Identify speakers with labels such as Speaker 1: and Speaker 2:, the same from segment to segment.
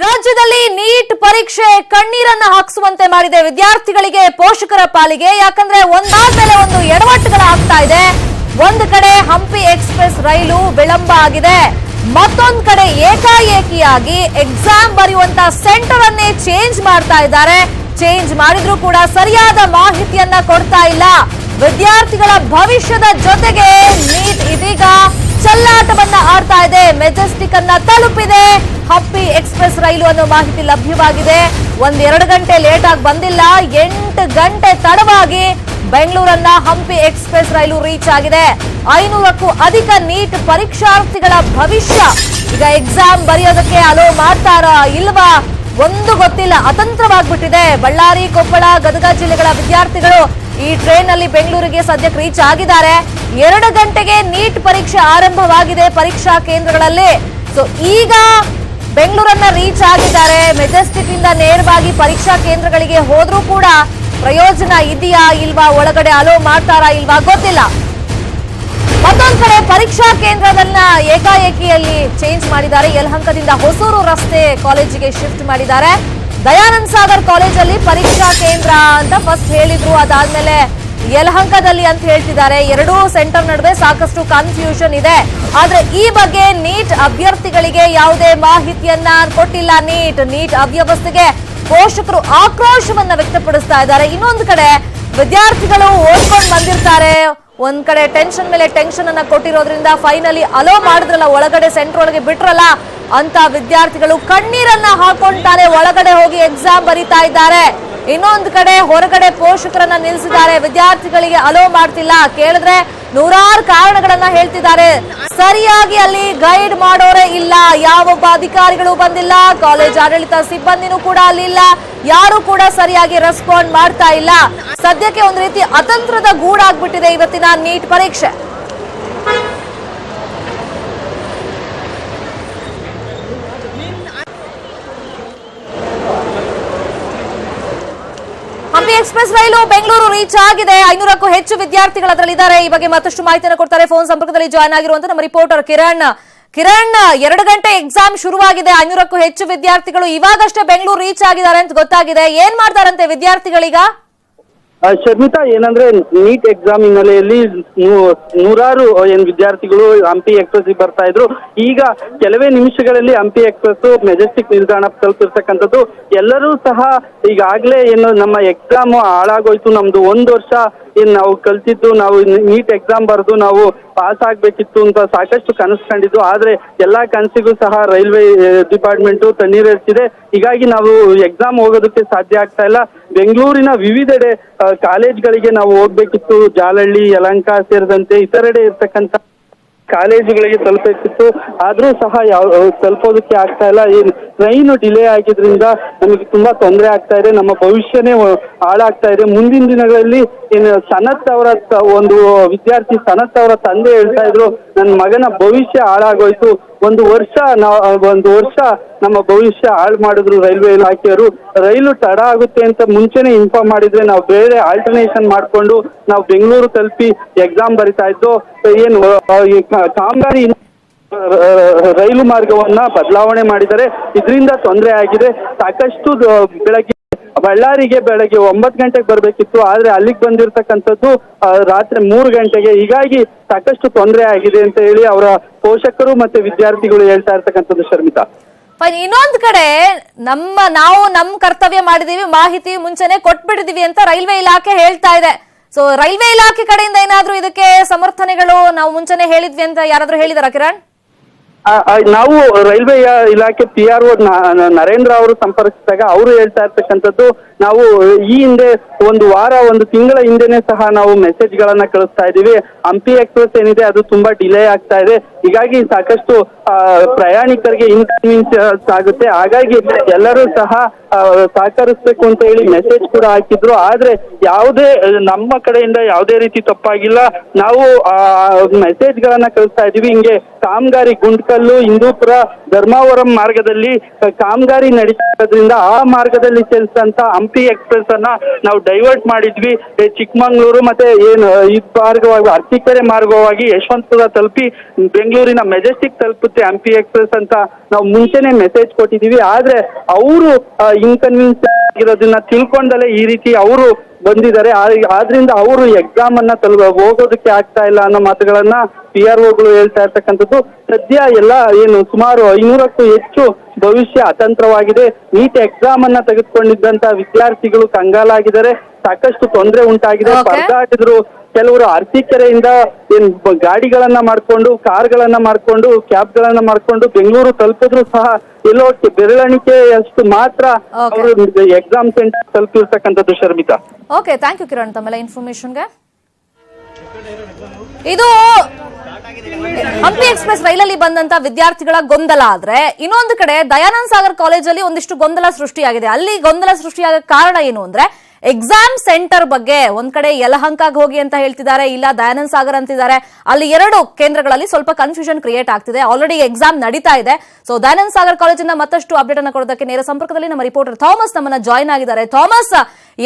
Speaker 1: ರಾಜ್ಯದಲ್ಲಿ ನೀಟ್ ಪರೀಕ್ಷೆ ಕಣ್ಣೀರನ್ನ ಹಾಕಿಸುವಂತೆ ಮಾಡಿದೆ ವಿದ್ಯಾರ್ಥಿಗಳಿಗೆ ಪೋಷಕರ ಪಾಲಿಗೆ. ಯಾಕಂದ್ರೆ ಒಂದಾದ್ಮೇಲೆ ಒಂದು ಎಡವಟ್ಟುಗಳು ಆಗ್ತಾ ಇದೆ. ಒಂದು ಕಡೆ ಹಂಪಿ ಎಕ್ಸ್ಪ್ರೆಸ್ ರೈಲು ವಿಳಂಬ ಆಗಿದೆ. ಮತ್ತೊಂದ್ ಕಡೆ ಏಕಾಏಕಿಯಾಗಿ ಎಕ್ಸಾಮ್ ಬರೆಯುವಂತ ಸೆಂಟರ್ ಅನ್ನೇ ಚೇಂಜ್ ಮಾಡ್ತಾ ಇದ್ದಾರೆ. ಚೇಂಜ್ ಮಾಡಿದ್ರು ಕೂಡ ಸರಿಯಾದ ಮಾಹಿತಿಯನ್ನ ಕೊಡ್ತಾ ಇಲ್ಲ. ವಿದ್ಯಾರ್ಥಿಗಳ ಭವಿಷ್ಯದ ಜೊತೆಗೆ ನೀಟ್ ಇದೀಗ ಚಲ್ಲಾಟವನ್ನ ಆಡ್ತಾ ಇದೆ. ಮೆಜೆಸ್ಟಿಕ್ ಅನ್ನ ತಲುಪಿದೆ. ಹಂಪಿ ಎಕ್ಸ್ಪ್ರೆಸ್ ರೈಲು ಅನ್ನೋ ಮಾಹಿತಿ ಲಭ್ಯವಾಗಿದೆ. ಒಂದ್ ಎರಡು ಗಂಟೆ ಲೇಟ್ ಆಗಿ ಬಂದಿಲ್ಲ. ಎಂಟು ಗಂಟೆ ತಡವಾಗಿ ಬೆಂಗಳೂರನ್ನ ಹಂಪಿ ಎಕ್ಸ್ಪ್ರೆಸ್ ರೈಲು ರೀಚ್ ಆಗಿದೆ. ಐನೂರಕ್ಕೂ ಅಧಿಕ ನೀಟ್ ಪರೀಕ್ಷಾರ್ಥಿಗಳ ಭವಿಷ್ಯ. ಈಗ ಎಕ್ಸಾಮ್ ಬರೆಯೋದಕ್ಕೆ ಅಲೋ ಮಾಡ್ತಾರಾ ಇಲ್ವಾ? ಒಂದು ಗೊತ್ತಿಲ್ಲ. ಅತಂತ್ರವಾಗ್ಬಿಟ್ಟಿದೆ. ಬಳ್ಳಾರಿ, ಕೊಪ್ಪಳ, ಗದಗ ಜಿಲ್ಲೆಗಳ ವಿದ್ಯಾರ್ಥಿಗಳು ಈ ಟ್ರೈನ್ ಅಲ್ಲಿ ಬೆಂಗಳೂರಿಗೆ ಸದ್ಯಕ್ಕೆ ರೀಚ್ ಆಗಿದ್ದಾರೆ. ಎರಡು ಗಂಟೆಗೆ ನೀಟ್ ಪರೀಕ್ಷೆ ಆರಂಭವಾಗಿದೆ ಪರೀಕ್ಷಾ ಕೇಂದ್ರಗಳಲ್ಲಿ. ಸೊ ಈಗ ಬೆಂಗಳೂರನ್ನ ರೀಚ್ ಆಗಿದ್ದಾರೆ. ಮೆಜೆಸ್ಟಿಕ್ ಇಂದ ನೇರವಾಗಿ ಪರೀಕ್ಷಾ ಕೇಂದ್ರಗಳಿಗೆ ಹೋದ್ರೂ ಕೂಡ ಪ್ರಯೋಜನ ಇದೆಯಾ ಇಲ್ವಾ? ಒಳಗಡೆ ಅಲೋ ಮಾಡ್ತಾರಾ ಇಲ್ವಾ? ಗೊತ್ತಿಲ್ಲ. ಮತ್ತೊಂದ್ ಕಡೆ ಪರೀಕ್ಷಾ ಕೇಂದ್ರದನ್ನ ಏಕಾಏಕಿಯಲ್ಲಿ ಚೇಂಜ್ ಮಾಡಿದ್ದಾರೆ. ಯಲಹಂಕದಿಂದ ಹೊಸೂರು ರಸ್ತೆ ಕಾಲೇಜಿಗೆ ಶಿಫ್ಟ್ ಮಾಡಿದ್ದಾರೆ. ದಯಾನಂದ್ ಸಾಗರ್ ಕಾಲೇಜಲ್ಲಿ ಪರೀಕ್ಷಾ ಕೇಂದ್ರ ಅಂತ ಫಸ್ಟ್ ಹೇಳಿದ್ರು. ಅದಾದ್ಮೇಲೆ ಯಲಹಂಕದಲ್ಲಿ ಅಂತ ಹೇಳ್ತಿದ್ದಾರೆ. ಎರಡೂ ಸೆಂಟರ್ ನಡುವೆ ಸಾಕಷ್ಟು ಕನ್ಫ್ಯೂಷನ್ ಇದೆ. ಆದ್ರೆ ಈ ಬಗ್ಗೆ ನೀಟ್ ಅಭ್ಯರ್ಥಿಗಳಿಗೆ ಯಾವುದೇ ಮಾಹಿತಿಯನ್ನ ಕೊಟ್ಟಿಲ್ಲ. ನೀಟ್ ನೀಟ್ ಅವ್ಯವಸ್ಥೆಗೆ ಪೋಷಕರು ಆಕ್ರೋಶವನ್ನ ವ್ಯಕ್ತಪಡಿಸ್ತಾ ಇದ್ದಾರೆ. ಇನ್ನೊಂದು ಕಡೆ ವಿದ್ಯಾರ್ಥಿಗಳು ಓದ್ಕೊಂಡು ಬಂದಿರ್ತಾರೆ. ಒಂದ್ ಕಡೆ ಟೆನ್ಷನ್ ಮೇಲೆ ಟೆನ್ಷನ್ ಅನ್ನ ಕೊಟ್ಟಿರೋದ್ರಿಂದ ಫೈನಲಿ ಅಲೋ ಮಾಡಿದ್ರಲ್ಲ, ಒಳಗಡೆ ಸೆಂಟರ್ ಒಳಗೆ ಬಿಟ್ರಲ್ಲ ಅಂತ ವಿದ್ಯಾರ್ಥಿಗಳು ಕಣ್ಣೀರನ್ನ ಹಾಕೊಂಡಾರೆ ಒಳಗಡೆ ಹೋಗಿ ಎಕ್ಸಾಮ್ ಬರೀತಾ ಇದ್ದಾರೆ. ಇನ್ನೊಂದು ಕಡೆ ಹೊರಗಡೆ ಪೋಷಕರನ್ನ ನಿಲ್ಲಿಸಿದ್ದಾರೆ. ವಿದ್ಯಾರ್ಥಿಗಳಿಗೆ ಅಲೋ ಮಾಡ್ತಿಲ್ಲ. ಕೇಳಿದ್ರೆ ನೂರಾರು ಕಾರಣಗಳನ್ನ ಹೇಳ್ತಿದ್ದಾರೆ. ಸರಿಯಾಗಿ ಅಲ್ಲಿ ಗೈಡ್ ಮಾಡೋರೇ ಇಲ್ಲ. ಯಾವೊಬ್ಬ ಅಧಿಕಾರಿಗಳು ಬಂದಿಲ್ಲ. ಕಾಲೇಜ್ ಆಡಳಿತ ಸಿಬ್ಬಂದಿನೂ ಕೂಡ ಅಲ್ಲಿ ಇಲ್ಲ. ಯಾರು ಕೂಡ ಸರಿಯಾಗಿ ರೆಸ್ಪಾಂಡ್ ಮಾಡ್ತಾ ಇಲ್ಲ. ಸದ್ಯಕ್ಕೆ ಒಂದು ರೀತಿ ಅತಂತ್ರದ ಗೂಡಾಗ್ಬಿಟ್ಟಿದೆ ಇವತ್ತಿನ ನೀಟ್ ಪರೀಕ್ಷೆ. ಎಕ್ಸ್ಪ್ರೆಸ್ ರೈಲು ಬೆಂಗಳೂರು ರೀಚ್ ಆಗಿದೆ. ಐನೂರಕ್ಕೂ ಹೆಚ್ಚು ವಿದ್ಯಾರ್ಥಿಗಳು ಅದರಲ್ಲಿದ್ದಾರೆ. ಈ ಬಗ್ಗೆ ಮತ್ತಷ್ಟು ಮಾಹಿತಿಯನ್ನು ಕೊಡ್ತಾರೆ ಫೋನ್ ಸಂಪರ್ಕದಲ್ಲಿ ಜಾಯ್ನ್ ಆಗಿರುವಂತಹ ನಮ್ಮ ರಿಪೋರ್ಟರ್ ಕಿರಣ್. ಕಿರಣ್, ಎರಡು ಗಂಟೆ ಎಕ್ಸಾಮ್ ಶುರುವಾಗಿದೆ. ಐನೂರಕ್ಕೂ ಹೆಚ್ಚು ವಿದ್ಯಾರ್ಥಿಗಳು ಇವಾಗಷ್ಟೇ ಬೆಂಗಳೂರು ರೀಚ್ ಆಗಿದ್ದಾರೆ ಅಂತ ಗೊತ್ತಾಗಿದೆ. ಏನ್ ಮಾಡ್ತಾರಂತೆ ವಿದ್ಯಾರ್ಥಿಗಳೀಗ?
Speaker 2: ಶರ್ಮಿತಾ, ಏನಂದ್ರೆ ನೀಟ್ ಎಕ್ಸಾಮ್ ಹಿನ್ನೆಲೆಯಲ್ಲಿ ನೂರಾರು ಏನ್ ವಿದ್ಯಾರ್ಥಿಗಳು ಹಂಪಿ ಎಕ್ಸ್ಪ್ರೆಸ್ ಬರ್ತಾ ಇದ್ರು. ಈಗ ಕೆಲವೇ ನಿಮಿಷಗಳಲ್ಲಿ ಹಂಪಿ ಎಕ್ಸ್ಪ್ರೆಸ್ ಮೆಜೆಸ್ಟಿಕ್ ನಿಲ್ದಾಣ ತಲುಪಿರ್ತಕ್ಕಂಥದ್ದು. ಎಲ್ಲರೂ ಸಹ ಈಗಾಗಲೇ ಏನು ನಮ್ಮ ಎಕ್ಸಾಮ್ ಹಾಳಾಗೋಯ್ತು. ನಮ್ದು ಒಂದು ವರ್ಷ ಏನ್ ನಾವು ಕಲ್ತಿದ್ದು, ನಾವು ನೀಟ್ ಎಕ್ಸಾಮ್ ಬರೆದು ನಾವು ಪಾಸ್ ಆಗ್ಬೇಕಿತ್ತು ಅಂತ ಸಾಕಷ್ಟು ಕನಸು ಕಂಡಿದ್ದು. ಆದ್ರೆ ಎಲ್ಲಾ ಕನಸಿಗೂ ಸಹ ರೈಲ್ವೆ ಡಿಪಾರ್ಟ್ಮೆಂಟ್ ಇರ್ತಿದೆ ಹೀಗಾಗಿ ನಾವು ಎಕ್ಸಾಮ್ ಹೋಗೋದಕ್ಕೆ ಸಾಧ್ಯ ಆಗ್ತಾ ಇಲ್ಲ. ಬೆಂಗಳೂರಿನ ವಿವಿಧೆಡೆ ಕಾಲೇಜ್ಗಳಿಗೆ ನಾವು ಹೋಗ್ಬೇಕಿತ್ತು. ಜಾಲಹಳ್ಳಿ ಯಲಂಕ ಸೇರಿದಂತೆ ಇತರೆಡೆ ಇರ್ತಕ್ಕಂಥ ಕಾಲೇಜುಗಳಿಗೆ ತಲುಪಬೇಕಿತ್ತು. ಆದ್ರೂ ಸಹ ಯಾವ ತಲುಪೋದಕ್ಕೆ ಆಗ್ತಾ ಇಲ್ಲ. ಟ್ರೈನ್ ಡಿಲೇ ಆಗಿದ್ರಿಂದ ನಮಗೆ ತುಂಬಾ ತೊಂದರೆ ಆಗ್ತಾ ಇದೆ, ನಮ್ಮ ಭವಿಷ್ಯನೇ ಹಾಳಾಗ್ತಾ ಇದೆ. ಮುಂದಿನ ದಿನಗಳಲ್ಲಿ ಏನು ಸನತ್ ಅವರ ಒಂದು ವಿದ್ಯಾರ್ಥಿ ಸನತ್ ಅವರ ತಂದೆ ಹೇಳ್ತಾ ಇದ್ರು ನನ್ನ ಮಗನ ಭವಿಷ್ಯ ಹಾಳಾಗೋಯ್ತು. ಒಂದು ವರ್ಷ ಒಂದು ವರ್ಷ ನಮ್ಮ ಭವಿಷ್ಯ ಹಾಳು ಮಾಡಿದ್ರು ರೈಲ್ವೆ ಇಲಾಖೆಯವರು. ರೈಲು ತಡ ಆಗುತ್ತೆ ಅಂತ ಮುಂಚೆನೆ ಇನ್ಫಾರ್ಮ್ ಮಾಡಿದ್ರೆ ನಾವು ಬೇರೆ ಆಲ್ಟರ್ನೇಷನ್ ಮಾಡಿಕೊಂಡು ನಾವು ಬೆಂಗಳೂರು ತಲುಪಿ ಎಕ್ಸಾಮ್ ಬರಿತಾ ಇದ್ದು, ಏನು ಕಾಮಗಾರಿ ರೈಲು ಮಾರ್ಗವನ್ನ ಬದಲಾವಣೆ ಮಾಡಿದರೆ ಇದರಿಂದ ತೊಂದರೆ ಆಗಿದೆ. ಸಾಕಷ್ಟು ಬೆಳಗ್ಗೆ, ಬಳ್ಳಾರಿಗೆ ಬೆಳಗ್ಗೆ ಒಂಬತ್ತು ಗಂಟೆಗೆ ಬರಬೇಕಿತ್ತು. ಆದ್ರೆ ಅಲ್ಲಿಗೆ ಬಂದಿರತಕ್ಕಂಥದ್ದು ರಾತ್ರಿ ಮೂರು ಗಂಟೆಗೆ. ಹೀಗಾಗಿ ಸಾಕಷ್ಟು ತೊಂದರೆ ಆಗಿದೆ ಅಂತ ಹೇಳಿ ಅವರ ಪೋಷಕರು ಮತ್ತೆ ವಿದ್ಯಾರ್ಥಿಗಳು ಹೇಳ್ತಾ ಇರ್ತಕ್ಕಂಥದ್ದು ಶರ್ಮಿತಾ.
Speaker 1: ಇನ್ನೊಂದ್ ಕಡೆ ನಮ್ಮ, ನಾವು ನಮ್ ಕರ್ತವ್ಯ ಮಾಡಿದೀವಿ, ಮಾಹಿತಿ ಮುಂಚೆನೆ ಕೊಟ್ಬಿಡಿದೀವಿ ಅಂತ ರೈಲ್ವೆ ಇಲಾಖೆ ಹೇಳ್ತಾ ಇದೆ. ಸೊ ರೈಲ್ವೆ ಇಲಾಖೆ ಕಡೆಯಿಂದ ಏನಾದ್ರೂ ಇದಕ್ಕೆ ಸಮರ್ಥನೆಗಳು ನಾವು ಮುಂಚೆನೆ ಹೇಳಿದ್ವಿ ಅಂತ ಯಾರಾದ್ರೂ ಹೇಳಿದಾರ ಕಿರಣ್?
Speaker 2: ನಾವು ರೈಲ್ವೆ ಇಲಾಖೆ ಪಿ ಆರ್ ಒ ನರೇಂದ್ರ ಅವರು ಸಂಪರ್ಕಿಸಿದಾಗ ಅವರು ಹೇಳ್ತಾ ಇರ್ತಕ್ಕಂಥದ್ದು ನಾವು ಈ ಹಿಂದೆ ಒಂದು ವಾರ, ಒಂದು ತಿಂಗಳ ಹಿಂದೆನೆ ಸಹ ನಾವು ಮೆಸೇಜ್ ಗಳನ್ನ ಕಳಿಸ್ತಾ ಇದ್ದೀವಿ. ಹಂಪಿ ಎಕ್ಸ್ಪ್ರೆಸ್ ಏನಿದೆ, ಅದು ತುಂಬಾ ಡಿಲೇ ಆಗ್ತಾ ಇದೆ. ಹೀಗಾಗಿ ಸಾಕಷ್ಟು ಪ್ರಯಾಣಿಕರಿಗೆ ಇನ್ಕನ್ವೀನಿಯನ್ಸ್ ಆಗುತ್ತೆ. ಹಾಗಾಗಿ ಎಲ್ಲರೂ ಸಹ ಸಹಕರಿಸ್ಬೇಕು ಅಂತ ಹೇಳಿ ಮೆಸೇಜ್ ಕೂಡ ಹಾಕಿದ್ರು. ಆದ್ರೆ ಯಾವುದೇ, ನಮ್ಮ ಕಡೆಯಿಂದ ಯಾವುದೇ ರೀತಿ ತಪ್ಪಾಗಿಲ್ಲ. ನಾವು ಮೆಸೇಜ್ ಗಳನ್ನ ಕಳಿಸ್ತಾ ಇದೀವಿ ಹಿಂಗೆ ಕಾಮಗಾರಿ ಗುಂಡ್ಕಲ್ಲು, ಹಿಂದೂಪುರ, ಧರ್ಮಾವರಂ ಮಾರ್ಗದಲ್ಲಿ, ಕಾಮಗಾರಿ ನಡೀತಾ ಇರೋದ್ರಿಂದ ಆ ಮಾರ್ಗದಲ್ಲಿ ಚಲಿಸಿದಂತ ಹಂಪಿ ಎಕ್ಸ್ಪ್ರೆಸ್ ಅನ್ನ ನಾವು ಡೈವರ್ಟ್ ಮಾಡಿದ್ವಿ. ಚಿಕ್ಕಮಂಗ್ಳೂರು ಮತ್ತೆ ಏನು ಈ ಮಾರ್ಗವಾಗಿ ಅರಸೀಕೆರೆ ಮಾರ್ಗವಾಗಿ ಯಶವಂತಪುರ ತಲುಪಿ ಬೆಂಗಳೂರಿನ ಮೆಜೆಸ್ಟಿಕ್ ತಲುಪುತ್ತೆ ಹಂಪಿ ಎಕ್ಸ್ಪ್ರೆಸ್ ಅಂತ ನಾವು ಮುಂಚೆನೆ ಮೆಸೇಜ್ ಕೊಟ್ಟಿದ್ದೀವಿ. ಆದ್ರೆ ಅವರು ಇನ್ಕನ್ವೀನ್ಸ್ ಆಗಿರೋದನ್ನ ತಿಳ್ಕೊಂಡಲೇ ಈ ರೀತಿ ಅವರು ಬಂದಿದ್ದಾರೆ. ಆದ್ರಿಂದ ಅವರು ಎಕ್ಸಾಮ್ ಅನ್ನ ತಲ್ ಹೋಗೋದಕ್ಕೆ ಆಗ್ತಾ ಇಲ್ಲ ಅನ್ನೋ ಮಾತುಗಳನ್ನ ಪಿ ಆರ್ ಒಗಳು ಹೇಳ್ತಾ ಇರ್ತಕ್ಕಂಥದ್ದು. ಸದ್ಯ ಎಲ್ಲ ಏನು ಸುಮಾರು ಐನೂರಕ್ಕೂ ಹೆಚ್ಚು ಭವಿಷ್ಯ ಅತಂತ್ರವಾಗಿದೆ. ನೀಟ್ ಎಕ್ಸಾಮ್ ಅನ್ನ ತೆಗೆದುಕೊಂಡಿದ್ದಂತ ವಿದ್ಯಾರ್ಥಿಗಳು ಕಂಗಾಲಾಗಿದ್ದಾರೆ. ಸಾಕಷ್ಟು ತೊಂದರೆ ಉಂಟಾಗಿದೆ. ಪರದಾಡಿದ್ರು. ಕೆಲವರು ಅರಸೀಕೆರೆಯಿಂದ ಏನ್ ಗಾಡಿಗಳನ್ನ ಮಾಡ್ಕೊಂಡು ಕಾರ್ಗಳನ್ನ ಮಾಡ್ಕೊಂಡು ಕ್ಯಾಬ್ಗಳನ್ನ ಮಾಡ್ಕೊಂಡು ಬೆಂಗಳೂರು ತಲುಪಿದ್ರು ಸಹ ಎಲ್ಲೋ ಬೆರಳಿಕೆ ಅಷ್ಟು ಮಾತ್ರ ಅವರು exam centre ತಲುಪಿರ್ತಕ್ಕಂಥದ್ದು Sharmita.
Speaker 1: Okay thank you Kiran. ತಮ್ಮೆಲ್ಲ ಇನ್ಫಾರ್ಮೇಶನ್ಗೆ ಇದು ಹಂಪಿ ಎಕ್ಸ್ಪ್ರೆಸ್ ರೈಲಲ್ಲಿ ಬಂದಂತ ವಿದ್ಯಾರ್ಥಿಗಳ ಗೊಂದಲ ಆದ್ರೆ ಇನ್ನೊಂದು ಕಡೆ ದಯಾನಂದ ಸಾಗರ್ ಕಾಲೇಜಲ್ಲಿ ಒಂದಿಷ್ಟು ಗೊಂದಲ ಸೃಷ್ಟಿಯಾಗಿದೆ. ಅಲ್ಲಿ ಗೊಂದಲ ಸೃಷ್ಟಿಯಾಗ ಕಾರಣ ಏನು ಅಂದ್ರೆ ಎಕ್ಸಾಮ್ ಸೆಂಟರ್ ಬಗ್ಗೆ ಒಂದ್ ಕಡೆ ಯಲಹಂಕಾಗ್ ಹೋಗಿ ಅಂತ ಹೇಳ್ತಿದ್ದಾರೆ, ಇಲ್ಲ ದಯಾನಂದ್ ಸಾಗರ್ ಅಂತಿದ್ದಾರೆ. ಅಲ್ಲಿ ಎರಡು ಕೇಂದ್ರಗಳಲ್ಲಿ ಸ್ವಲ್ಪ ಕನ್ಫ್ಯೂಷನ್ ಕ್ರಿಯೇಟ್ ಆಗ್ತಿದೆ. ಆಲ್ರೆಡಿ ಎಕ್ಸಾಮ್ ನಡೀತಾ ಇದೆ. ಸೊ ದಯಾನಂದ್ ಸಾಗರ್ ಕಾಲೇಜಿನ ಮತ್ತಷ್ಟು ಅಪ್ಡೇಟ್ ಅನ್ನು ಕೊಡೋದಕ್ಕೆ ನೇರ ಸಂಪರ್ಕದಲ್ಲಿ ನಮ್ಮ ರಿಪೋರ್ಟರ್ ಥಾಮಸ್ ನಮ್ಮನ್ನ ಜಾಯ್ನ್ ಆಗಿದ್ದಾರೆ. ಥಾಮಸ್,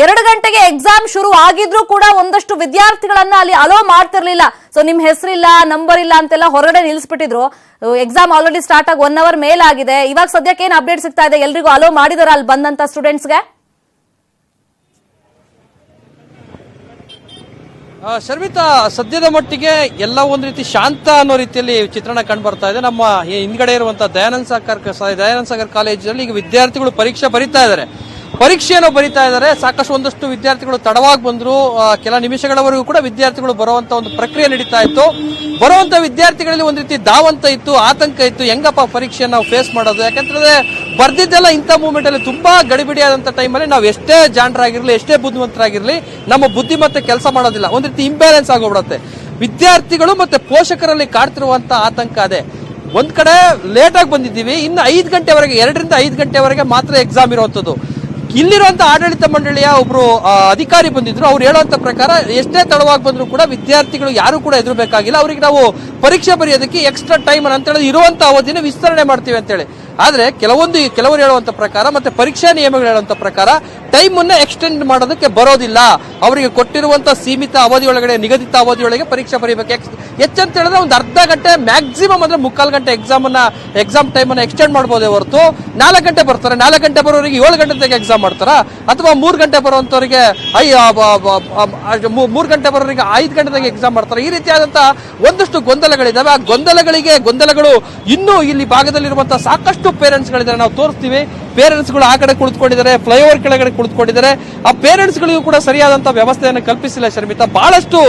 Speaker 1: ಎರಡು ಗಂಟೆಗೆ ಎಕ್ಸಾಮ್ ಶುರು ಆಗಿದ್ರು ಕೂಡ ಒಂದಷ್ಟು ವಿದ್ಯಾರ್ಥಿಗಳನ್ನ ಅಲ್ಲಿ ಅಲೋ ಮಾಡ್ತಿರ್ಲಿಲ್ಲ. ಸೊ ನಿಮ್ ಹೆಸರಿಲ್ಲ ನಂಬರ್ ಇಲ್ಲ ಅಂತೆಲ್ಲ ಹೊರಗಡೆ ನಿಲ್ಸ್ಬಿಟ್ಟಿದ್ರು. ಎಕ್ಸಾಮ್ ಆಲ್ರೆಡಿ ಸ್ಟಾರ್ಟ್ ಆಗಿ ಒನ್ ಅವರ್ ಮೇಲಾಗಿದೆ ಇವಾಗ ಸದ್ಯಕ್ಕೆ ಏನ್ ಅಪ್ಡೇಟ್ ಸಿಗ್ತಾ ಇದೆ? ಎಲ್ರಿಗೂ ಅಲೋ ಮಾಡಿದಾರ ಅಲ್ಲಿ ಬಂದಂತ ಸ್ಟೂಡೆಂಟ್ಸ್ಗೆ
Speaker 3: ಶರ್ಮಿತಾ, ಸದ್ಯದ ಮಟ್ಟಿಗೆ ಎಲ್ಲ ಒಂದು ರೀತಿ ಶಾಂತ ಅನ್ನೋ ರೀತಿಯಲ್ಲಿ ಚಿತ್ರಣ ಕಂಡು ಬರ್ತಾ ಇದೆ. ನಮ್ಮ ಹಿಂದ್ಗಡೆ ಇರುವಂತಹ ದಯಾನಂದ ಸಾಗರ್ ದಯಾನಂದ ಸಾಗರ್ ಕಾಲೇಜಲ್ಲಿ ಈಗ ವಿದ್ಯಾರ್ಥಿಗಳು ಪರೀಕ್ಷೆ ಬರೀತಾ ಇದ್ದಾರೆ. ಪರೀಕ್ಷೆಯನ್ನು ಬರೀತಾ ಇದ್ದಾರೆ. ಸಾಕಷ್ಟು ಒಂದಷ್ಟು ವಿದ್ಯಾರ್ಥಿಗಳು ತಡವಾಗಿ ಬಂದರು. ಕೆಲ ನಿಮಿಷಗಳವರೆಗೂ ಕೂಡ ವಿದ್ಯಾರ್ಥಿಗಳು ಬರುವಂತ ಒಂದು ಪ್ರಕ್ರಿಯೆ ನಡೀತಾ ಇತ್ತು. ಬರುವಂತ ವಿದ್ಯಾರ್ಥಿಗಳಲ್ಲಿ ಒಂದು ರೀತಿ ಧಾವಂತ ಇತ್ತು, ಆತಂಕ ಇತ್ತು. ಹೆಂಗಪ್ಪ ಪರೀಕ್ಷೆಯನ್ನು ನಾವು ಫೇಸ್ ಮಾಡೋದು? ಯಾಕಂತಂದ್ರೆ ಬರ್ದಿದ್ದೆಲ್ಲ ಇಂಥ ಮೂಮೆಂಟ್ ಅಲ್ಲಿ ತುಂಬಾ ಗಡಿಬಿಡಿಯಾದಂತ ಟೈಮಲ್ಲಿ ನಾವು ಎಷ್ಟೇ ಜಾಣರಾಗಿರ್ಲಿ, ಎಷ್ಟೇ ಬುದ್ಧಿವಂತರಾಗಿರ್ಲಿ, ನಮ್ಮ ಬುದ್ಧಿಮತ್ತೆ ಕೆಲಸ ಮಾಡೋದಿಲ್ಲ. ಒಂದು ರೀತಿ ಇಂಬ್ಯಾಲೆನ್ಸ್ ಆಗೋಗ್ಬಿಡುತ್ತೆ. ವಿದ್ಯಾರ್ಥಿಗಳು ಮತ್ತೆ ಪೋಷಕರಲ್ಲಿ ಕಾಡ್ತಿರುವಂತ ಆತಂಕ ಅದೇ. ಒಂದ್ ಕಡೆ ಲೇಟ್ ಆಗಿ ಬಂದಿದ್ದೀವಿ. ಇನ್ನು ಐದು ಗಂಟೆವರೆಗೆ, ಎರಡರಿಂದ ಐದು ಗಂಟೆವರೆಗೆ ಮಾತ್ರ ಎಕ್ಸಾಮ್ ಇರುವಂತದ್ದು. ಇಲ್ಲಿರುವಂತ ಆಡಳಿತ ಮಂಡಳಿಯ ಒಬ್ರು ಅಧಿಕಾರಿ ಬಂದಿದ್ರು. ಅವ್ರು ಹೇಳುವಂತ ಪ್ರಕಾರ ಎಷ್ಟೇ ತಡವಾಗಿ ಬಂದ್ರು ಕೂಡ ವಿದ್ಯಾರ್ಥಿಗಳು ಯಾರು ಕೂಡ ಎದುರಬೇಕಾಗಿಲ್ಲ ಅವರಿಗೆ ನಾವು ಪರೀಕ್ಷೆ ಬರೆಯೋದಕ್ಕೆ ಎಕ್ಸ್ಟ್ರಾ ಟೈಮ್ ಅಂತ ಹೇಳಿ ಇರುವಂತ ಅವಧಿನ ವಿಸ್ತರಣೆ ಮಾಡ್ತೀವಿ ಅಂತೇಳಿ. ಆದ್ರೆ ಕೆಲವೊಂದು ಕೆಲವರು ಹೇಳುವಂತ ಪ್ರಕಾರ ಮತ್ತೆ ಪರೀಕ್ಷಾ ನಿಯಮಗಳು ಹೇಳುವಂತ ಪ್ರಕಾರ ಟೈಮ್ ಅನ್ನ ಎಕ್ಸ್ಟೆಂಡ್ ಮಾಡೋದಕ್ಕೆ ಬರೋದಿಲ್ಲ. ಅವರಿಗೆ ಕೊಟ್ಟಿರುವಂತ ಸೀಮಿತ ಅವಧಿಯೊಳಗಡೆ ನಿಗದಿತ ಅವಧಿಯೊಳಗೆ ಪರೀಕ್ಷೆ ಬರೀಬೇಕು. ಹೆಚ್ಚಂತ ಹೇಳಿದ್ರೆ ಒಂದು ಅರ್ಧ ಗಂಟೆ ಮ್ಯಾಕ್ಸಿಮಮ್ ಅಂದ್ರೆ ಮುಕ್ಕಾಲು ಗಂಟೆ ಎಕ್ಸಾಮ್ ಅನ್ನ ಎಕ್ಸಾಮ್ ಟೈಮ್ ಅನ್ನ ಎಕ್ಸ್ಟೆಂಡ್ ಮಾಡ್ಬೋದೇ ಹೊರತು ನಾಲ್ಕು ಗಂಟೆ ಬರ್ತಾರೆ. ನಾಲ್ಕು ಗಂಟೆ ಬರೋರಿಗೆ ಏಳು ಗಂಟೆ ತನಕ ಎಕ್ಸಾಮ್ ಮಾಡ್ತಾರ? ಅಥವಾ ಮೂರು ಗಂಟೆ ಬರುವಂತವರಿಗೆ ಐ ಮೂರು ಗಂಟೆ ಬರೋರಿಗೆ ಐದು ಗಂಟೆ ತನಕ ಎಕ್ಸಾಮ್ ಮಾಡ್ತಾರೆ? ಈ ರೀತಿಯಾದಂಥ ಒಂದಷ್ಟು ಗೊಂದಲಗಳಿದ್ದಾವೆ ಆ ಗೊಂದಲಗಳಿಗೆ ಗೊಂದಲಗಳು ಇನ್ನೂ ಇಲ್ಲಿ ಭಾಗದಲ್ಲಿರುವಂಥ ಸಾಕಷ್ಟು ಪೇರೆಂಟ್ಸ್ ಗಳಿದ್ದಾರೆ. ನಾವು ತೋರಿಸ್ತೀವಿ. ಪೇರೆಂಟ್ಸ್ಗಳು ಆ ಕಡೆ ಕುಳಿತುಕೊಂಡಿದ್ದಾರೆ ಫ್ಲೈಓವರ್ ಕೆಳಗಡೆ ಕುಳಿತುಕೊಂಡಿದ್ದಾರೆ. ಆ ಪೇರೆಂಟ್ಸ್ ಗಳಿಗೂ ಕೂಡ ಸರಿಯಾದಂತಹ ವ್ಯವಸ್ಥೆಯನ್ನು ಕಲ್ಪಿಸಿಲ್ಲ ಶರ್ಮಿತಾ. ಬಹಳಷ್ಟು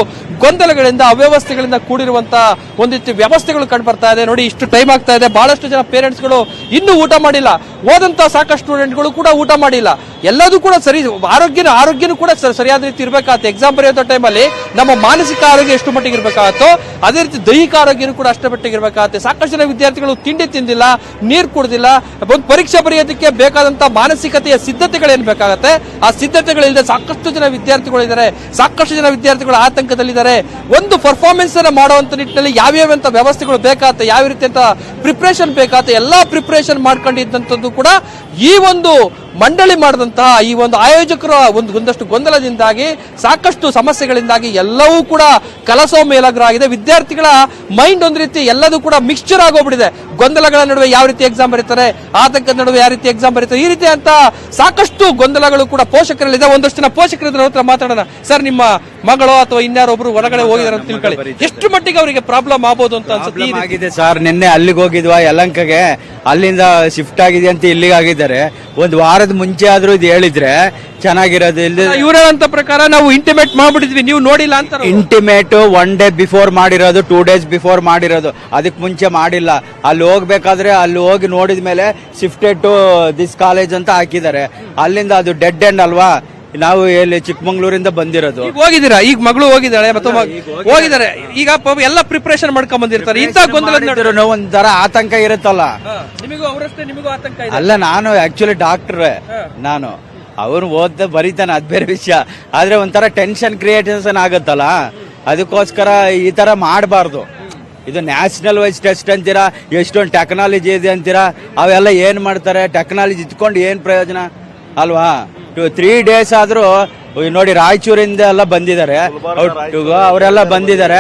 Speaker 3: ಗೊಂದಲಗಳಿಂದ, ಅವ್ಯವಸ್ಥೆಗಳಿಂದ ಕೂಡಿರುವಂತಹ ಒಂದಿಷ್ಟು ವ್ಯವಸ್ಥೆಗಳು ಕಂಡುಬರ್ತಾ ಇದೆ. ನೋಡಿ, ಇಷ್ಟು ಟೈಮ್ ಆಗ್ತಾ ಇದೆ. ಬಹಳಷ್ಟು ಜನ ಪೇರೆಂಟ್ಸ್ಗಳು ಇನ್ನೂ ಊಟ ಮಾಡಿಲ್ಲ. ಓದಂತ ಸಾಕಷ್ಟು ಸ್ಟೂಡೆಂಟ್ಗಳು ಕೂಡ ಊಟ ಮಾಡಿಲ್ಲ. ಎಲ್ಲದೂ ಕೂಡ ಸರಿ, ಆರೋಗ್ಯನ, ಆರೋಗ್ಯನೂ ಕೂಡ ಸರಿಯಾದ ರೀತಿ ಇರಬೇಕಾಗುತ್ತೆ ಎಕ್ಸಾಮ್ ಬರೆಯುವಂತ ಟೈಮಲ್ಲಿ ನಮ್ಮ ಮಾನಸಿಕ ಆರೋಗ್ಯ ಎಷ್ಟು ಮಟ್ಟಿಗೆ ಇರಬೇಕಾಗುತ್ತೋ ಅದೇ ರೀತಿ ದೈಹಿಕ ಆರೋಗ್ಯನೂ ಕೂಡ ಅಷ್ಟೇ ಮಟ್ಟಿಗೆ ಇರಬೇಕಾಗುತ್ತೆ ಸಾಕಷ್ಟು ಜನ ವಿದ್ಯಾರ್ಥಿಗಳು ತಿಂಡಿ ತಿಂದಿಲ್ಲ, ನೀರು ಕುಡ್ದಿಲ್ಲ. ಒಂದು ಪರೀಕ್ಷೆ ಬರೆಯೋದಕ್ಕೆ ಬೇಕಾದಂತ ಮಾನಸಿಕತೆಯ ಸಿದ್ಧತೆಗಳೇನು ಬೇಕಾಗತ್ತೆ? ಆ ಸಿದ್ಧತೆಗಳಿಲ್ಲದೆ ಸಾಕಷ್ಟು ಜನ ವಿದ್ಯಾರ್ಥಿಗಳು ಇದ್ದಾರೆ ಸಾಕಷ್ಟು ಜನ ವಿದ್ಯಾರ್ಥಿಗಳು ಆತಂಕದಲ್ಲಿದ್ದಾರೆ. ಒಂದು ಪರ್ಫಾರ್ಮೆನ್ಸ್ ಅನ್ನ ಮಾಡುವಂತ ನಿಟ್ಟಿನಲ್ಲಿ ಯಾವ್ಯಾವ ಅಂತ ವ್ಯವಸ್ಥೆಗಳು ಬೇಕಾಗುತ್ತೆ, ಯಾವ ರೀತಿ ಅಂತ ಪ್ರಿಪ್ರೇಷನ್ ಬೇಕಾಗುತ್ತೆ, ಎಲ್ಲಾ ಪ್ರಿಪ್ರೇಷನ್ ಮಾಡ್ಕೊಂಡಿದ್ದಂಥದ್ದು ಕೂಡ ಈ ಒಂದು ಮಂಡಳಿ ಮಾಡಿದಂತಹ ಈ ಒಂದು ಆಯೋಜಕರ ಒಂದು ಒಂದಷ್ಟು ಗೊಂದಲದಿಂದಾಗಿ ಸಾಕಷ್ಟು ಸಮಸ್ಯೆಗಳಿಂದಾಗಿ ಎಲ್ಲವೂ ಕೂಡ ಕಲಸೋ ಮೇಲಾಗಿದೆ ವಿದ್ಯಾರ್ಥಿಗಳ ಮೈಂಡ್ ಒಂದು ರೀತಿ ಎಲ್ಲದೂ ಕೂಡ ಮಿಕ್ಸ್ಚರ್ ಆಗೋಗ್ಬಿಟ್ಟಿದೆ. ಗೊಂದಲಗಳ ನಡುವೆ ಯಾವ ರೀತಿ ಎಕ್ಸಾಮ್ ಬರೀತಾರೆ ಆತಂಕದ ನಡುವೆ ಯಾವ ರೀತಿ ಎಕ್ಸಾಮ್ ಬರೀತಾರೆ ಈ ರೀತಿ ಅಂತ ಸಾಕಷ್ಟು ಗೊಂದಲಗಳು ಕೂಡ ಪೋಷಕರಲ್ಲಿದೆ ಒಂದಷ್ಟು ಜನ ಪೋಷಕರ ಹತ್ರ ಮಾತಾಡೋಣ. ಸರ್ ನಿಮ್ಮ ಮಗಳು ಅಥವಾ ಇನ್ಯಾರೋ ಒಬ್ರು ಹೊರಗಡೆ ಹೋಗಿದಾರೆ ಅಂತ ತಿಳ್ಕೊಳ್ಳಿ. ಎಷ್ಟು ಮಟ್ಟಿಗೆ ಅವರಿಗೆ ಪ್ರಾಬ್ಲಮ್ ಆಗ್ಬೋದು ಅಂತ ಅನ್ಸುತ್ತೆ?
Speaker 4: ಆಗಿದೆ ಸರ್. ನಿನ್ನೆ ಅಲ್ಲಿಗೆ ಹೋಗಿದ್ವಾ ಯಲಂಕಗೆ. ಅಲ್ಲಿಂದ ಶಿಫ್ಟ್ ಆಗಿದೆ ಅಂತ ಇಲ್ಲಿಗೆ ಆಗಿದ್ದಾರೆ ಒಂದು ವಾರದ ಮುಂಚೆ ಆದ್ರೂ ಇದು ಹೇಳಿದ್ರೆ ಚೆನ್ನಾಗಿರೋದು. ಇಲ್ಲಿ
Speaker 3: ಇವರಂತ ಪ್ರಕಾರ ನಾವು ಇಂಟಿಮೇಟ್ ಮಾಡ್ಬಿಟ್ಟಿದ್ವಿ ನೀವು ನೋಡಿಲ್ಲ ಅಂತ.
Speaker 4: ಇಂಟಿಮೇಟ್ ಒನ್ ಡೇ ಬಿಫೋರ್ ಮಾಡಿರೋದು ಟೂ ಡೇಸ್ ಬಿಫೋರ್ ಮಾಡಿರೋದು. ಅದಕ್ಕೆ ಮುಂಚೆ ಮಾಡಿಲ್ಲ. ಅಲ್ಲಿ ಹೋಗ್ಬೇಕಾದ್ರೆ ಅಲ್ಲಿ ಹೋಗಿ ನೋಡಿದ ಮೇಲೆ ಶಿಫ್ಟೆಡ್ ಟು ದಿಸ್ ಕಾಲೇಜ್ ಅಂತ ಹಾಕಿದ್ದಾರೆ. ಅಲ್ಲಿಂದ ಅದು ಡೆಡ್ ಎಂಡ್ ಅಲ್ವಾ? ನಾವು ಎಲ್ಲಿ ಚಿಕ್ಕಮಂಗ್ಳೂರಿಂದ ಬಂದಿರೋದು.
Speaker 3: ಈಗ ಹೋಗಿದ್ದೀರಾ? ಈಗ ಮಗಳು ಹೋಗಿದ್ದಾಳೆ ಮತ್ತೆ ಹೋಗಿದ್ದಾರೆ. ಈಗ ಪಾಪ ಎಲ್ಲ ಪ್ರಿಪರೇಷನ್ ಮಾಡ್ಕೊಂಡ್ ಬಂದಿರ್ತಾರೆ. ಇಂಥ ಗೊಂದಲ
Speaker 4: ಒಂದರ ಒಂಥರ ಆತಂಕ ಇರುತ್ತಲ್ಲ.
Speaker 3: ಹಾ, ನಿಮಗೂ ಅವರಷ್ಟೇ ನಿಮಗೂ ಆತಂಕ ಇದೆ.
Speaker 4: ಅಲ್ಲ ನಾನು ಆಕ್ಚುಲಿ ಡಾಕ್ಟರ್ ನಾನು. ಅವನು ಓದ್ದ ಬರೀತಾನೆ ಅದ್ ಬೇರೆ ವಿಷಯ. ಆದ್ರೆ ಒಂಥರ ಟೆನ್ಷನ್ ಕ್ರಿಯೇಟನ್ ಆಗುತ್ತಲ್ಲ. ಅದಕ್ಕೋಸ್ಕರ ಈ ತರ ಮಾಡಬಾರ್ದು. ಇದು ನ್ಯಾಷನಲ್ ವೈಸ್ ಟೆಸ್ಟ್ ಅಂತೀರಾ ಎಷ್ಟೊಂದು ಟೆಕ್ನಾಲಜಿ ಇದೆ ಅಂತೀರಾ ಅವೆಲ್ಲ ಏನ್ ಮಾಡ್ತಾರೆ? ಟೆಕ್ನಾಲಜಿ ಇಟ್ಕೊಂಡು ಏನ್ ಪ್ರಯೋಜನ? ಅಲ್ವಾ? ತ್ರೀ ಡೇಸ್ ಆದ್ರೂ ನೋಡಿ ರಾಯಚೂರಿಂದ ಎಲ್ಲ ಬಂದಿದ್ದಾರೆ. ಅವರೆಲ್ಲ ಬಂದಿದ್ದಾರೆ.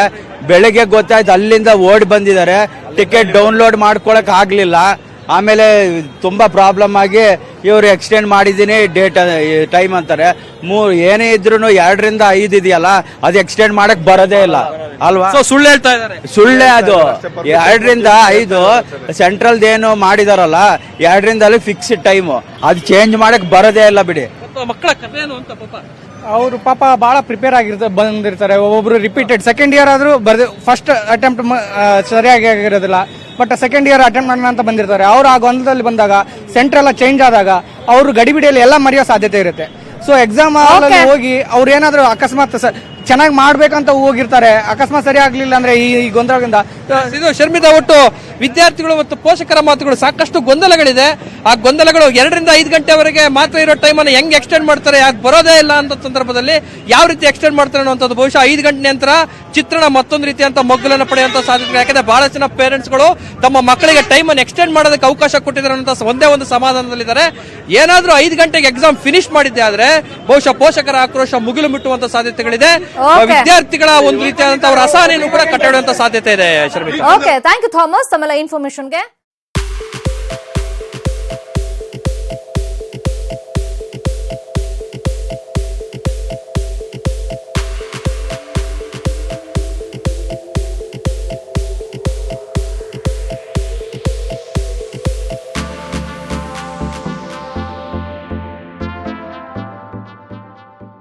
Speaker 4: ಬೆಳಗ್ಗೆ ಗೊತ್ತಾಯ್ತು ಅಲ್ಲಿಂದ ಓಡಿ ಬಂದಿದ್ದಾರೆ. ಟಿಕೆಟ್ ಡೌನ್ಲೋಡ್ ಮಾಡ್ಕೊಳಕ್ ಆಗ್ಲಿಲ್ಲ. ಆಮೇಲೆ ತುಂಬಾ ಪ್ರಾಬ್ಲಮ್ ಆಗಿ ಇವರು ಎಕ್ಸ್ಟೆಂಡ್ ಮಾಡಿದ್ದೀನಿ ಡೇಟ್ ಟೈಮ್ ಅಂತಾರೆ. ಮೂರ್ ಏನೇ ಇದ್ರು ಎರಡರಿಂದ ಐದು ಇದೆಯಲ್ಲ ಅದು ಎಕ್ಸ್ಟೆಂಡ್ ಮಾಡಕ್ ಬರೋದೇ ಇಲ್ಲ. ಅಲ್ವಾ?
Speaker 3: ಸೊ ಸುಳ್ಳು ಹೇಳ್ತಾ ಇದ್ದಾರೆ.
Speaker 4: ಸುಳ್ಳೆ ಅದು. ಎರಡರಿಂದ ಐದು ಸೆಂಟ್ರಲ್ ಏನು ಮಾಡಿದಾರಲ್ಲ ಎರಡರಿಂದ ಅಲ್ಲಿ ಫಿಕ್ಸ್ಡ್ ಟೈಮು ಅದು ಚೇಂಜ್ ಮಾಡಕ್ ಬರೋದೇ ಇಲ್ಲ ಬಿಡಿ.
Speaker 3: ಪಾಪ ಮಕ್ಕಳ ಕಥೆ ಏನು ಅಂತ ಪಾಪ.
Speaker 5: ಅವರು ಪಾಪ ಬಹಳ ಪ್ರಿಪೇರ್ ಆಗಿರ್ತಾರೆ ಬಂದಿರ್ತಾರೆ. ಒಬ್ಬೊಬ್ರು ರಿಪೀಟೆಡ್ ಸೆಕೆಂಡ್ ಇಯರ್ ಆದ್ರೂ ಬರ್ದು ಫಸ್ಟ್ ಅಟೆಂಪ್ಟ್ ಸರಿಯಾಗಿ ಆಗಿರೋದಿಲ್ಲ. ಬಟ್ ಸೆಕೆಂಡ್ ಇಯರ್ ಅಟೆಂಪ್ಟ್ ಮಾಡೋಣ ಅಂತ ಬಂದಿರ್ತಾರೆ. ಅವ್ರು ಆ ಗೊಂದಲದಲ್ಲಿ ಬಂದಾಗ ಸೆಂಟರ್ ಎಲ್ಲ ಚೇಂಜ್ ಆದಾಗ ಅವರು ಗಡಿಬಿಡಿಯಲ್ಲಿ ಎಲ್ಲ ಮರೆಯೋ ಸಾಧ್ಯತೆ ಇರುತ್ತೆ. ಸೊ ಎಕ್ಸಾಮ್
Speaker 1: ಹಾಲಲ್ಲಿ
Speaker 5: ಹೋಗಿ ಅವ್ರು ಏನಾದರೂ ಅಕಸ್ಮಾತ್ ಚೆನ್ನಾಗಿ ಮಾಡ್ಬೇಕಂತ ಹೋಗಿರ್ತಾರೆ. ಅಕಸ್ಮಾತ್ ಸರಿ ಆಗ್ಲಿಲ್ಲ ಅಂದ್ರೆ ಈ ಈ ಗೊಂದಲದಿಂದ
Speaker 3: ಇದು ಶರ್ಮಿತಾ ಒಟ್ಟು ವಿದ್ಯಾರ್ಥಿಗಳು ಮತ್ತು ಪೋಷಕರ ಮಾತುಗಳು ಸಾಕಷ್ಟು ಗೊಂದಲಗಳಿದೆ. ಆ ಗೊಂದಲಗಳು ಎರಡರಿಂದ ಐದು ಗಂಟೆವರೆಗೆ ಮಾತ್ರ ಇರೋ ಟೈಮನ್ನು ಹೆಂಗೆ ಎಕ್ಸ್ಟೆಂಡ್ ಮಾಡ್ತಾರೆ ಯಾಕೆ ಬರೋದೇ ಇಲ್ಲ ಅಂತ ಸಂದರ್ಭದಲ್ಲಿ ಯಾವ ರೀತಿ ಎಕ್ಸ್ಟೆಂಡ್ ಮಾಡ್ತಾರೆ ಅನ್ನೋಂಥದ್ದು ಬಹುಶಃ ಐದು ಗಂಟೆ ನಂತರ ಚಿತ್ರಣ ಮತ್ತೊಂದು ರೀತಿಯಂತ ಮಗ್ಗಲನ್ನು ಪಡೆಯುವಂಥ ಸಾಧ್ಯತೆ. ಯಾಕಂದ್ರೆ ಬಹಳಷ್ಟು ಜನ ಪೇರೆಂಟ್ಸ್ಗಳು ತಮ್ಮ ಮಕ್ಕಳಿಗೆ ಟೈಮನ್ನು ಎಕ್ಸ್ಟೆಂಡ್ ಮಾಡೋದಕ್ಕೆ ಅವಕಾಶ ಕೊಟ್ಟಿದ್ದಾರೆ ಅಂತ ಒಂದೇ ಒಂದು ಸಮಾಧಾನದಲ್ಲಿದ್ದಾರೆ. ಏನಾದರೂ ಐದು ಗಂಟೆಗೆ ಎಕ್ಸಾಮ್ ಫಿನಿಶ್ ಮಾಡಿದ್ದೆ ಆದ್ರೆ ಬಹುಶಃ ಪೋಷಕರ ಆಕ್ರೋಶ ಮುಗಿಲು ಮುಟ್ಟುವಂತ ಸಾಧ್ಯತೆಗಳಿದೆ. ವಿದ್ಯಾರ್ಥಿಗಳ ಒಂದು ರೀತಿಯಾದಂತಹ ಅವರ ಅಸಹನೆಯನ್ನು ಕೂಡ ಕಟ್ಟಿಡುವಂತ ಸಾಧ್ಯತೆ ಇದೆ Sharmita.
Speaker 1: Okay thank you Thomas ತಮ್ಮೆಲ್ಲ ಇನ್ಫಾರ್ಮೇಶನ್ಗೆ